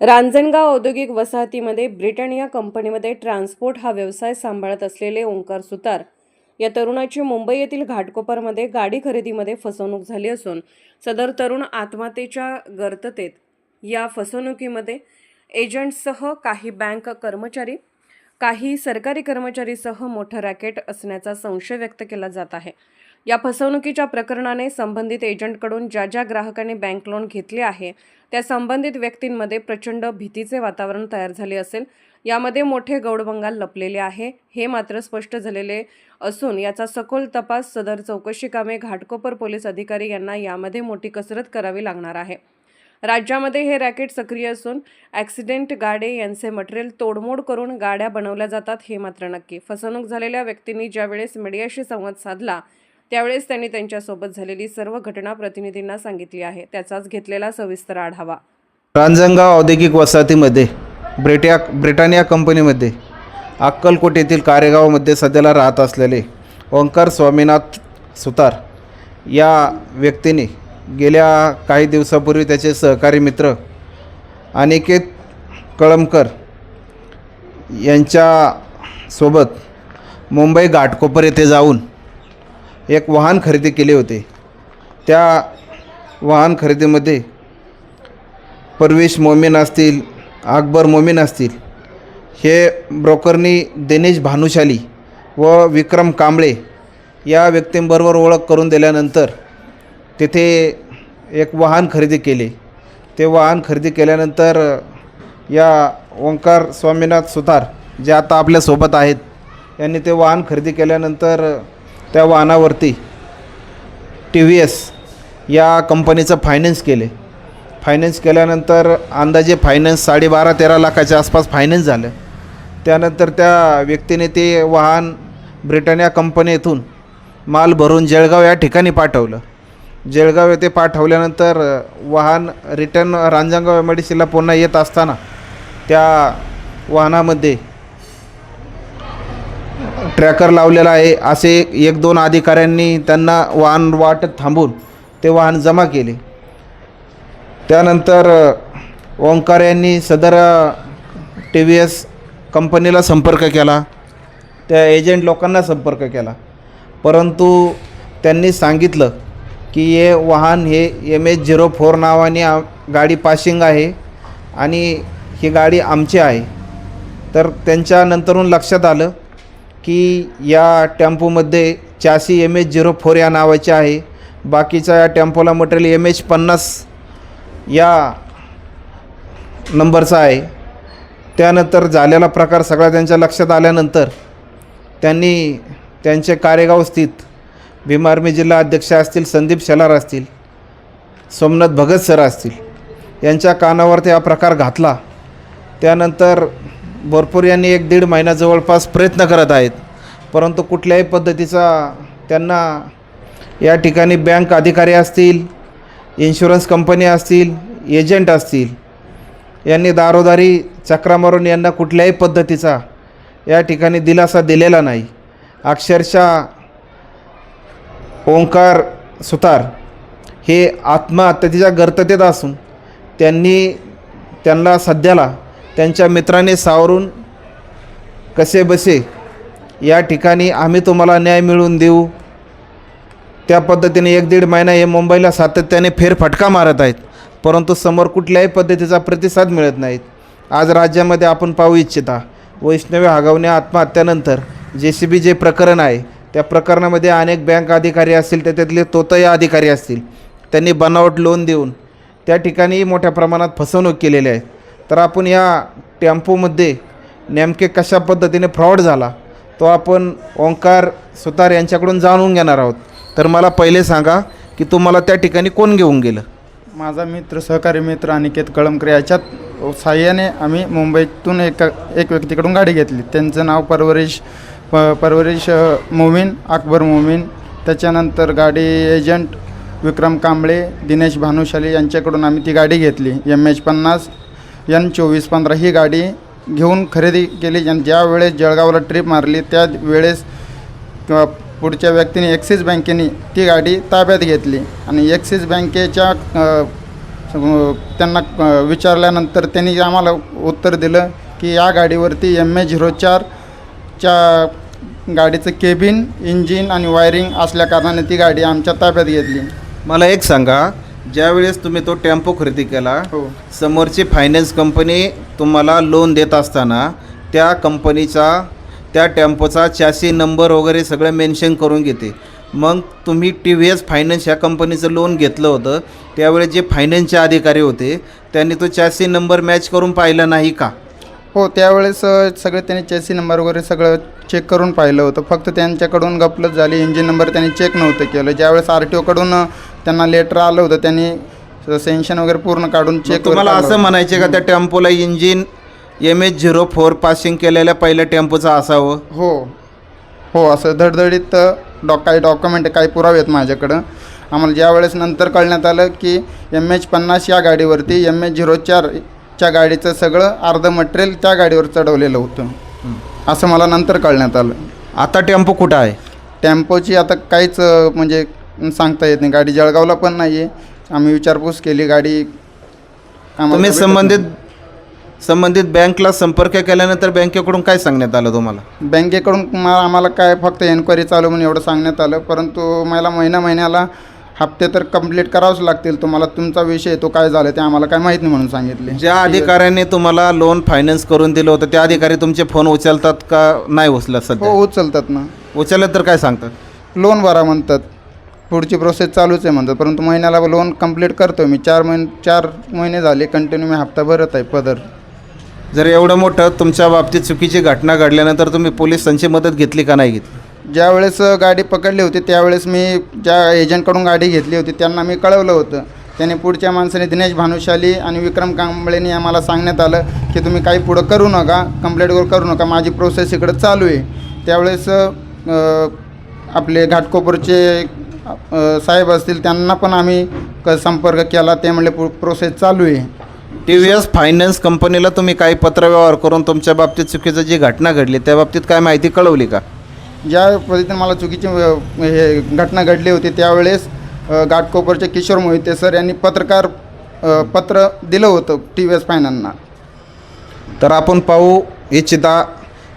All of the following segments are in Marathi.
रांजणगाव औद्योगिक वसाहतीमध्ये ब्रिटॅनिया कंपनीमध्ये ट्रान्सपोर्ट हा व्यवसाय सांभाळत असलेले ओंकार सुतार. या तरुणाची मुंबई येथील घाटकोपरमध्ये गाडी खरेदीमध्ये फसवणूक झाली असून सदर तरुण आत्महत्येच्या गर्ततेत या फसवणुकीमध्ये एजंटसह काही बँक कर्मचारी काही सरकारी कर्मचारीसह मोठं रॅकेट असण्याचा संशय व्यक्त केला जात आहे. या फसवणुकीच्या प्रकरणाने संबंधित एजंटकडून ज्या ज्या ग्राहकांनी बँक लोन घेतले आहे त्या संबंधित व्यक्तींमध्ये प्रचंड भीतीचे वातावरण तयार झाले असेल. यामध्ये मोठे गौडबंगाल लपलेले आहे. हे मात्र स्पष्ट झालेले असून याचा सखोल तपास सदर चौकशी कामे घाटकोपर पोलीस अधिकारी यांना यामध्ये मोठी कसरत करावी लागणार आहे. राज्यामध्ये हे रॅकेट सक्रिय असून ॲक्सिडेंट गाडे यांचे मटेरियल तोडमोड करून गाड्या बनवल्या जातात हे मात्र नक्की. फसवणूक झालेल्या व्यक्तींनी ज्यावेळेस मीडियाशी संवाद साधला त्यावेळेस त्यांनी त्यांच्यासोबत झालेली सर्व घटना प्रतिनिधींना सांगितली आहे. त्याचाच घेतलेला सविस्तर आढावा. रांजणगाव औद्योगिक वसाहतीमध्ये ब्रिटिया ब्रिटानिया कंपनीमध्ये अक्कलकोट येथील कारेगावमध्ये सध्याला राहत असलेले ओंकार स्वामीनाथ सुतार या व्यक्तीने गेल्या काही दिवसापूर्वी त्याचे सहकारी मित्र अनिकेत कळमकर यांच्यासोबत मुंबई घाटकोपर येथे जाऊन एक वाहन खरेदी केले होते. त्या वाहन खरेदीमध्ये परवेश मोमीन असतील अकबर मोमीन असतील हे ब्रोकरनी दिनेश भानुशाली व विक्रम कांबळे या व्यक्तींबरोबर ओळख करून दिल्यानंतर तिथे एक वाहन खरेदी केले. ते वाहन खरेदी केल्यानंतर या ओंकार स्वामीनाथ सुतार जे आता आपल्यासोबत आहेत यांनी ते वाहन खरेदी केल्यानंतर त्या वाहनावरती टी व्ही एस या कंपनीचं फायनान्स केले. फायनान्स केल्यानंतर अंदाजे फायनान्स साडेबारा तेरा लाखाच्या आसपास फायनान्स झालं. त्यानंतर त्या व्यक्तीने ते वाहन ब्रिटानिया कंपनीतून माल भरून जळगाव या ठिकाणी पाठवलं. जळगाव येथे पाठवल्यानंतर वाहन return Ranjangaon M I D सीला पुन्हा येत असताना त्या वाहनामध्ये ट्रॅकर लावलेला आहे. असे एक दोन अधिकाऱ्यांनी त्यांना वाहन वाटत थांबून ते वाहन जमा केले. त्यानंतर ओंकार यांनी सदर टी व्ही एस कंपनीला संपर्क केला. त्या एजंट लोकांना संपर्क केला. परंतु त्यांनी सांगितलं की हे वाहन हे एम एच झिरो फोर नावाने गाडी पासिंग आहे आणि ही गाडी आमची आहे. तर त्यांच्यानंतरून लक्षात आलं की या टेम्पोमध्ये chassis M H zero four या नावाचे आहे. बाकीच्या या टेम्पोला मटेरियल एम एच पन्नास या नंबरचा आहे. त्यानंतर झालेला प्रकार सगळा त्यांच्या लक्षात आल्यानंतर त्यांनी त्यांचे कारेगाव स्थित भीमार्मी जिल्हा अध्यक्ष असतील संदीप शेलार असतील सोमनाथ भगत सर असतील यांच्या कानावरती हा प्रकार घातला. त्यानंतर भरपूर यांनी एक दीड महिना जवळपास प्रयत्न करत आहेत. परंतु कुठल्याही पद्धतीचा त्यांना या ठिकाणी बँक अधिकारी असतील इन्शुरन्स कंपनी असतील एजंट असतील यांनी दारोदारी चक्रा मारून यांना कुठल्याही पद्धतीचा या ठिकाणी दिलासा दिलेला नाही. अक्षरशः ओंकार सुतार हे आत्महत्येच्या गर्ततेत असून त्यांनी त्यांना सध्याला त्यांच्या मित्राने सावरून कसे बसे या ठिकाणी आम्ही तुम्हाला न्याय मिळवून देऊ. त्या पद्धतीने एक दीड महिना हे मुंबईला सातत्याने फेरफटका मारत आहेत. परंतु समोर कुठल्याही पद्धतीचा प्रतिसाद मिळत नाहीत. आज राज्यामध्ये आपण पाहू इच्छिता वैष्णवी हागवणे आत्महत्यानंतर जे सी बी जे प्रकरण आहे त्या प्रकरणामध्ये अनेक बँक अधिकारी असतील त्याच्यातले त्यातले तोतया अधिकारी असतील त्यांनी बनावट लोन देऊन त्या ठिकाणी मोठ्या प्रमाणात फसवणूक केलेली आहे. तर आपण या टेम्पोमध्ये नेमके कशा पद्धतीने फ्रॉड झाला तो आपण ओंकार सुतार यांच्याकडून जाणून घेणार आहोत. तर मला पहिले सांगा की तुम्हाला त्या ठिकाणी कोण घेऊन गेलं? माझा मित्र सहकारी मित्र अनिकेत कळमकर याच्यात साह्याने आम्ही मुंबईतून एक एक व्यक्तीकडून गाडी घेतली. त्यांचं नाव परवरिश प परवरिश मोमीन अकबर मोमीन. त्याच्यानंतर गाडी एजंट विक्रम कांबळे दिनेश भानुशाली यांच्याकडून आम्ही ती गाडी घेतली. एम एच पन्नास यन चोवीस पंधरा ही गाडी घेऊन खरेदी केली. आणि ज्यावेळेस जळगावला ट्रिप मारली त्या वेळेस किंवा पुढच्या व्यक्तीने ॲक्सिस बँकेने ती गाडी ताब्यात घेतली. आणि ॲक्सिस बँकेच्या त्यांना विचारल्यानंतर त्यांनी आम्हाला उत्तर दिलं की या गाडीवरती एम ए झिरो चारच्या गाडीचं केबिन इंजिन आणि वायरिंग असल्या कारणाने ती गाडी आमच्या ताब्यात घेतली. मला एक सांगा ज्यावेळेस तुम्ही तो टेम्पो खरेदी केला हो. समोरची फायनान्स कंपनी तुम्हाला लोन देत असताना त्या कंपनीचा त्या टेम्पोचा चॅसी नंबर वगैरे सगळं मेन्शन करून घेते. मग तुम्ही टी व्ही एस फायनान्स ह्या कंपनीचं लोन घेतलं होतं. त्यावेळेस जे फायनान्सचे अधिकारी होते त्यांनी तो चॅसी नंबर मॅच करून पाहिला नाही का? हो त्यावेळेस अ, सगळे त्यांनी चेसी नंबर वगैरे सगळं चेक करून पाहिलं होतं. फक्त त्यांच्याकडून गपलत झाली. इंजिन नंबर त्यांनी चेक नव्हतं केलं. ज्यावेळेस आर टी ओकडून त्यांना लेटर आलं होतं त्यांनी सेन्शन वगैरे पूर्ण काढून चेक तुम्हाला असं म्हणायचे का त्या टेम्पोला engine M H zero four passing केलेल्या पहिल्या टेम्पोचं असावं हो? हो. असं धडधडीत डॉ काही डॉक्युमेंट काही पुरावे आहेत माझ्याकडं. आम्हाला ज्यावेळेस नंतर कळण्यात आलं की एम एच पन्नास या गाडीवरती एम एच झिरो चारच्या गाडीचं सगळं अर्धं मटेरियल त्या गाडीवर चढवलेलं होतं. असं मला नंतर कळण्यात आलं. आता टेम्पो कुठं आहे? टेम्पोची आता काहीच म्हणजे सांगता येत नाही. गाडी जळगावला पण नाही आहे आम्ही विचारपूस केली गाडी आम्हाला तुम्ही भेटत संबंधित संबंधित बँकला संपर्क केल्यानंतर बँकेकडून काय सांगण्यात आलं तुम्हाला? नाही. बँकेकडून आम्हाला काय फक्त एन्क्वायरी चालू म्हणून एवढं सांगण्यात आलं. परंतु मला महिना महिन्याला हप्ते तर कंप्लीट करावंच लागतील. तुम्हाला तुमचा विषय तो काय झाला ते आम्हाला काय माहीत नाही म्हणून सांगितले. ज्या अधिकाऱ्याने तुम्हाला लोन फायनान्स करून दिलं होतं त्या अधिकारी तुमचे फोन उचलतात का? नाही उचलत सध्या? हो उचलतात ना. उचलत तर काय सांगतात? लोन भरा म्हणतात. पुढची प्रोसेस चालूच आहे म्हणतात. परंतु महिन्याला लोन कंप्लीट करतो मी. चार महिने चार महिने झाले कंटिन्यू मी हप्ता भरत आहे पदर. जर एवढं मोठं तुमच्या बाबतीत चुकीची घटना घडल्यानंतर तुम्ही पोलिसांची मदत घेतली का नाही घेतली? ज्यावेळेस गाडी पकडली होती त्यावेळेस मी ज्या एजंटकडून गाडी घेतली होती त्यांना मी कळवलं होतं. त्याने पुढच्या माणसाने दिनेश भानुशाली आणि विक्रम कांबळेनी आम्हाला सांगण्यात आलं की तुम्ही काही पुढं करू नका कंप्लेंट वगैरे करू नका. माझी प्रोसेस इकडं चालू आहे. त्यावेळेस आपले घाटकोपरचे साहेब असतील त्यांना पण आम्ही क संपर्क केला. ते म्हणले प्रोसेस चालू आहे. टी व्ही एस फायनान्स कंपनीला तुम्ही काही पत्रव्यवहार करून तुमच्या बाबतीत चुकीचं जी घटना घडली त्या बाबतीत काय माहिती कळवली का? ज्या पद्धतीने मला चुकीची अ, हे घटना घडली होती त्यावेळेस अ, घाटकोपरचे किशोर मोहिते सर यांनी पत्रकार अ, पत्र दिलं होतं टी व्ही एस फायनांना तर आपण पाहू इच्छिता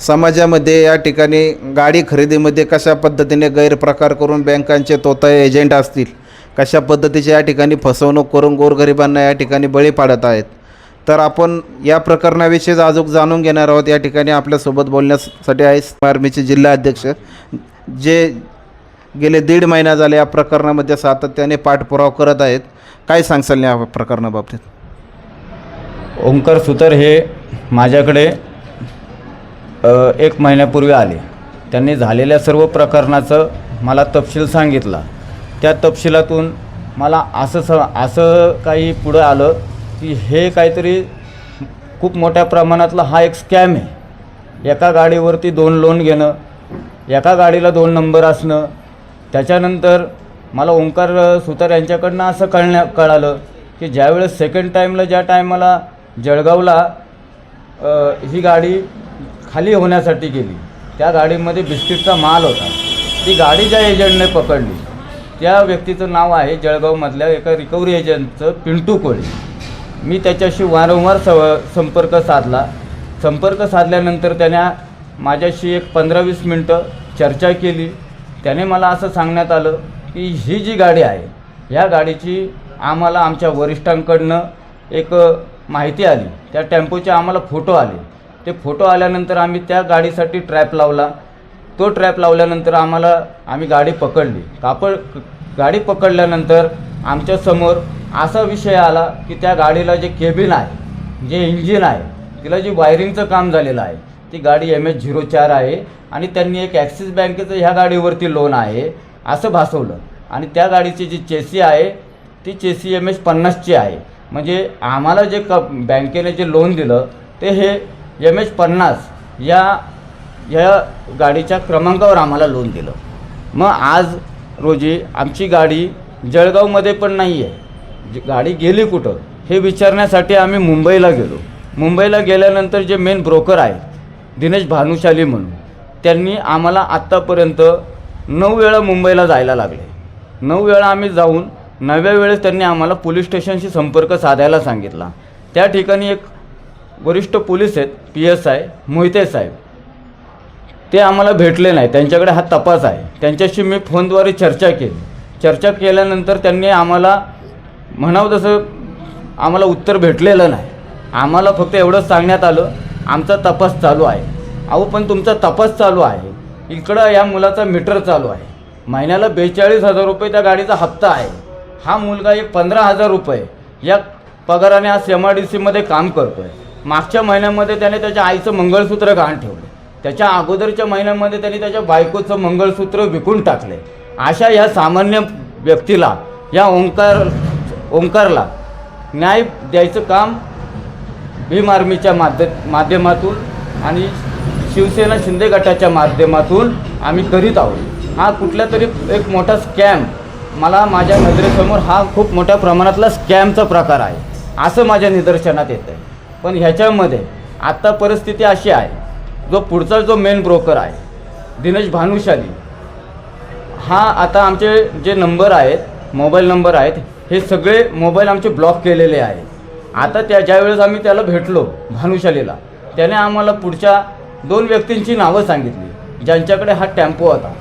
समाजामध्ये या ठिकाणी गाडी खरेदीमध्ये कशा पद्धतीने गैरप्रकार करून बँकांचे तोताय एजंट असतील कशा पद्धतीची या ठिकाणी फसवणूक करून गोरगरिबांना या ठिकाणी बळी पाडत आहेत? तर आपण या प्रकरणाविषयी अजून जाणून घेणार आहोत. या ठिकाणी आपल्यासोबत बोलण्यासाठी आहे आर्मीचे जिल्हा अध्यक्ष. जे गेले दीड महिना झाले या प्रकरणामध्ये सातत्याने पाठपुरावा करत आहेत. काय सांगसाल या प्रकरणाबाबतीत? ओंकार सुतर हे माझ्याकडे एक महिन्यापूर्वी आले. त्यांनी झालेल्या सर्व प्रकरणाचं मला तपशील सांगितला. त्या तपशिलातून मला असं स असं काही पुढं आलं की हे काहीतरी खूप मोठ्या प्रमाणातला हा एक स्कॅम आहे. एका गाडीवरती दोन लोन घेणं एका गाडीला दोन नंबर असणं त्याच्यानंतर मला ओंकार सुतार यांच्याकडनं असं कळण्या कळालं की ज्यावेळेस सेकंड टाईमला ज्या टायमाला जळगावला ही गाडी खाली होण्यासाठी गेली. त्या गाडीमध्ये बिस्किटचा माल होता. ती गाडी ज्या एजंटने पकडली त्या व्यक्तीचं नाव आहे जळगावमधल्या एका रिकव्हरी एजंटचं पिंटू कोळी. मी त्याच्याशी वारंवार स संपर्क साधला. संपर्क साधल्यानंतर त्याने माझ्याशी एक पंधरा वीस मिनटं चर्चा केली. त्याने मला असं सांगण्यात आलं की ही जी गाडी आहे ह्या गाडीची आम्हाला आमच्या वरिष्ठांकडनं एक माहिती आली. त्या टेम्पोचे आम्हाला फोटो आले. ते फोटो आल्यानंतर आम्ही त्या गाडीसाठी ट्रॅप लावला. तो ट्रॅप लावल्यानंतर आम्हाला आम्ही गाडी पकडली. कापड गाडी पकडल्यानंतर आमच्यासमोर असा विषय आला की त्या गाडीला जे केबिन आहे जे इंजिन आहे तिला जी वायरिंगचं काम झालेलं आहे ती गाडी एम एच झिरो चार आहे आणि त्यांनी एक ॲक्सिस बँकेचं ह्या गाडीवरती लोन आहे असं भासवलं. आणि त्या गाडीची जी चेसी आहे ती चेसी एम एच पन्नासची आहे. म्हणजे आम्हाला जे क बँकेने जे लोन दिलं ते हे एम एच पन्नास या या गाडीच्या क्रमांकावर आम्हाला लोन दिलं. मग आज रोजी आमची गाडी जळगावमध्ये पण नाही आहे. गाडी गेली कुठं हे विचारण्यासाठी आम्ही मुंबईला गेलो. मुंबईला गेल्यानंतर जे मेन ब्रोकर आहेत दिनेश भानुशाली म्हणून त्यांनी आम्हाला आत्तापर्यंत नऊ वेळा मुंबईला जायला लागले. नऊ वेळा आम्ही जाऊन नव्या वेळेस त्यांनी आम्हाला पोलीस स्टेशनशी संपर्क साधायला सांगितला. त्या ठिकाणी एक वरिष्ठ पोलीस आहेत पी एस आय मोहिते साहेब. ते आम्हाला भेटले नाही. त्यांच्याकडे हा तपास आहे. त्यांच्याशी मी फोनद्वारे चर्चा केली. चर्चा केल्यानंतर त्यांनी आम्हाला म्हणावं तसं आम्हाला उत्तर भेटलेलं नाही. आम्हाला फक्त एवढंच सांगण्यात आलं आमचा तपास चालू आहे. अहो पण तुमचा तपास चालू आहे. इकडं या मुलाचा मीटर चालू आहे. महिन्याला बेचाळीस हजार रुपये त्या गाडीचा हप्ता आहे. हा मुलगा एक पंधरा हजार रुपये या पगाराने आज एम आर डी सीमध्ये काम करतो आहे मागच्या महिन्यामध्ये त्याने त्याच्या आईचं मंगळसूत्र गहाण ठेवलं. त्याच्या अगोदरच्या महिन्यामध्ये त्यांनी त्याच्या बायकोचं मंगळसूत्र विकून टाकले. अशा या सामान्य व्यक्तीला या ओंकार ओंकारला न्याय द्यायचं काम भीम आर्मीच्या माध्य माध्यमातून आणि शिवसेना शिंदे गटाच्या माध्यमातून आम्ही करीत आहोत. हा कुठल्या तरी एक मोठा स्कॅम. मला माझ्या नजरेसमोर हा खूप मोठ्या प्रमाणातला स्कॅमचा प्रकार आहे. असं माझ्या निदर्शनात येतं आहे पण ह्याच्यामध्ये आत्ता परिस्थिती अशी आहे जो पुढचा जो मेन ब्रोकर आहे दिनेश भानुशाली हा आता आमचे जे नंबर आहेत मोबाईल नंबर आहेत हे सगळे मोबाईल आमचे ब्लॉक केलेले आहेत. आता त्या ज्यावेळेस आम्ही त्याला भेटलो भानुशालीला त्याने आम्हाला पुढच्या दोन व्यक्तींची नावं सांगितली ज्यांच्याकडे हा टेम्पो होता.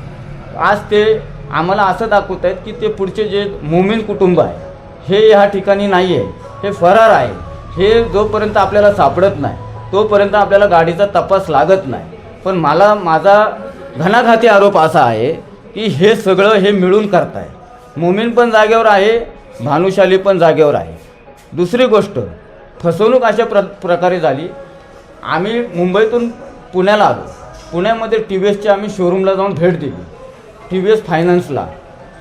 आज ते आम्हाला असं दाखवत आहेत की ते पुढचे जे मोमीन कुटुंब आहे हे ह्या ठिकाणी नाही आहे हे फरार आहे. हे जोपर्यंत आपल्याला सापडत नाही तोपर्यंत आपल्याला गाडीचा तपास लागत नाही. पण मला माझा घणाघाती आरोप असा आहे की हे सगळं हे मिळून करताय. मोमीन पण जागेवर आहे भानुशाली पण जागेवर आहे. दुसरी गोष्ट फसवणूक अशा प्र प्रकारे झाली. आम्ही मुंबईतून पुण्याला आलो. पुण्यामध्ये टी व्ही एसच्या आम्ही शोरूमला जाऊन भेट दिली. टी व्ही एस फायनान्सला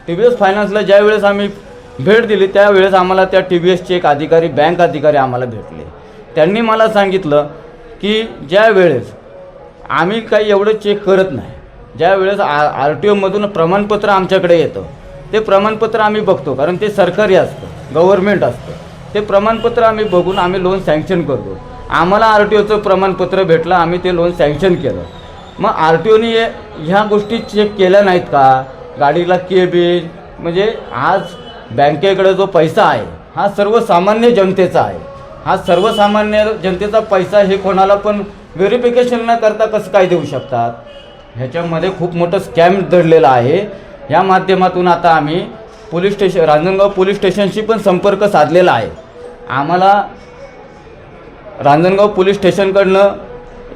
टी व्ही एस फायनान्सला ज्यावेळेस आम्ही भेट दिली. त्यावेळेस आम्हाला त्या टी व्ही एसचे एक अधिकारी बँक अधिकारी आम्हाला भेटले. त्यांनी मला सांगितलं की ज्या वेळेस आम्ही काही एवढं चेक करत नाही ज्या वेळेस आर आर टी ओमधून प्रमाणपत्र आमच्याकडे येतं ते प्रमाणपत्र आम्ही बघतो. कारण ते सरकारी असतं गव्हर्मेंट असतं. ते प्रमाणपत्र आम्ही बघून आम्ही लोन सँक्शन करतो. आम्हाला आर टी ओचं प्रमाणपत्र भेटलं आम्ही ते लोन सँक्शन केलं. मग आर टी ओने ह्या गोष्टी चेक केल्या नाहीत का? गाडीला केबिन म्हणजे आज बँकेकडे जो पैसा आहे हा सर्वसामान्य जनतेचा आहे. हा सर्वसामान्य जनतेचा पैसा हे कोणाला पण व्हेरिफिकेशन न करता कसं काय देऊ शकतात? ह्याच्यामध्ये खूप मोठं स्कॅम दडलेलं आहे. या माध्यमातून आता आम्ही पोलीस स्टेशन रांजणगाव पोलीस स्टेशनशी पण संपर्क साधलेला आहे. आम्हाला रांजणगाव पोलीस स्टेशनकडनं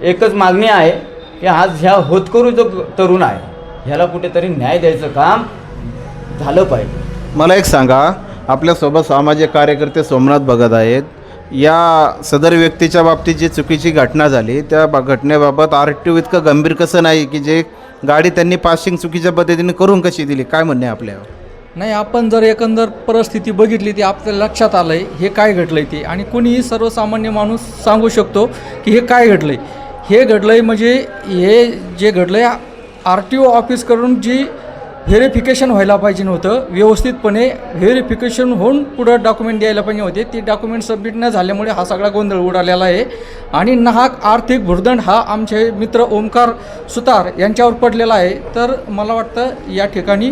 एकच मागणी आहे की आज ह्या होतकरू जो तरुण आहे ह्याला कुठेतरी न्याय द्यायचं काम झालं पाहिजे. मला एक सांगा आपल्यासोबत सामाजिक कार्यकर्ते सोमनाथ भगत आहेत. या सदर व्यक्तीच्या बाबतीत जी चुकीची घटना झाली त्या बा घटनेबाबत आर टी ओ इतकं गंभीर कसं नाही की जे गाडी त्यांनी पासिंग चुकीच्या पद्धतीने करून कशी दिली? काय म्हणणे आपल्यावर? नाही आपण जर एकंदर परिस्थिती बघितली ती आपल्या लक्षात आलं आहे हे काय घडलं आहे ते. आणि कोणीही सर्वसामान्य माणूस सांगू शकतो की हे काय घडलं आहे हे घडलं आहे म्हणजे हे जे घडलं आहे आर टी ओ ऑफिसकडून जी व्हेरिफिकेशन व्हायला पाहिजे नव्हतं. व्यवस्थितपणे व्हेरिफिकेशन होऊन पुढं डॉक्युमेंट द्यायला पाहिजे होते. ते डॉक्युमेंट सबमिट न झाल्यामुळे हा सगळा गोंधळ उडालेला आहे. आणि नाहक आर्थिक भुर्दंड हा आमचे मित्र ओमकार सुतार यांच्यावर पडलेला आहे. तर मला वाटतं या ठिकाणी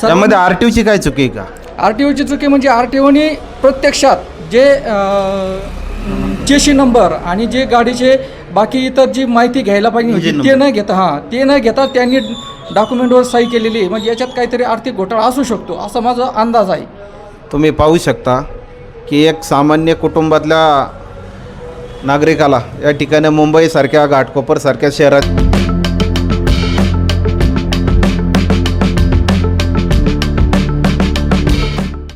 त्यामध्ये आर टी ओची काय चुकी आहे का? आर टी ओची चुकी म्हणजे आर टी ओने प्रत्यक्षात जे चेशी नंबर आणि जे गाडीचे बाकी इतर जी माहिती घ्यायला पाहिजे होती ते न घेता हां ते न घेता त्यांनी डॉक्युमेंटवर सही केलेली आहे. म्हणजे याच्यात काहीतरी आर्थिक घोटाळा असू शकतो असा माझा अंदाज आहे. तुम्ही पाहू शकता की एक सामान्य कुटुंबातल्या नागरिकाला या ठिकाणी मुंबईसारख्या घाटकोपरसारख्या शहरात